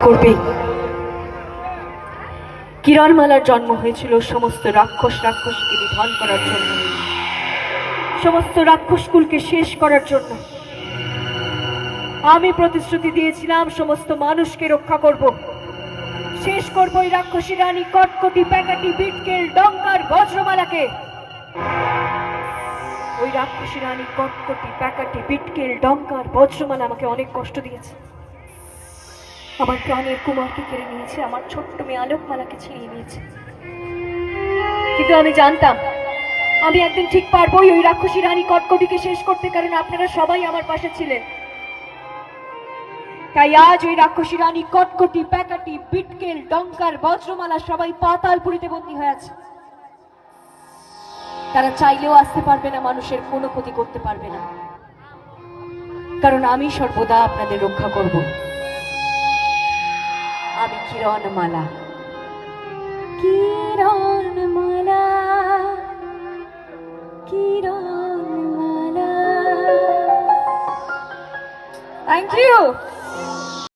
করবে। কিরণমালার জন্ম হয়েছিল সমস্ত রাক্ষস রাক্ষসীকে নিধন করার জন্য। সমস্ত রাক্ষসকুলকে শেষ করার জন্য। আমি প্রতিশ্রুতি দিয়েছিলাম, সমস্ত মানুষকে রক্ষা করব। শেষ করব ওই রাক্ষসী রানী কটকটি, প্যাকাটি বিটকেল ডঙ্কার বজ্রমালাকে। ওই রাক্ষসী রানী কটকটি, প্যাকাটি বিটকেল ডঙ্কার বজ্রমালা আমাকে অনেক কষ্ট দিয়েছে। আমার প্রাণের কুমারকে কেড়ে নিয়েছে, আমার ছোট্ট মেয়ে আলোকমালাকে ছিনিয়ে নিয়েছে। কিন্তু আমি জানতাম, আমি একদিন ঠিক পারবোই ওই রাক্ষসী রানী কটকটিকে শেষ করতে, কারণ আপনারা সবাই আমার পাশে ছিলেন। তাই আজ ওই রাক্ষসী রানী কটকটি প্যাকাটি, বিটকেল, ডঙ্কার, বজ্রমালা সবাই পাতালপুরিতে বন্দী হয়ে আছে। তারা চাইলেও আসতে পারবে না, মানুষের কোনো ক্ষতি করতে পারবে না। কারণ আমি সর্বদা আপনাদের রক্ষা করব। Kiranmala Kiranmala Kiranmala thank you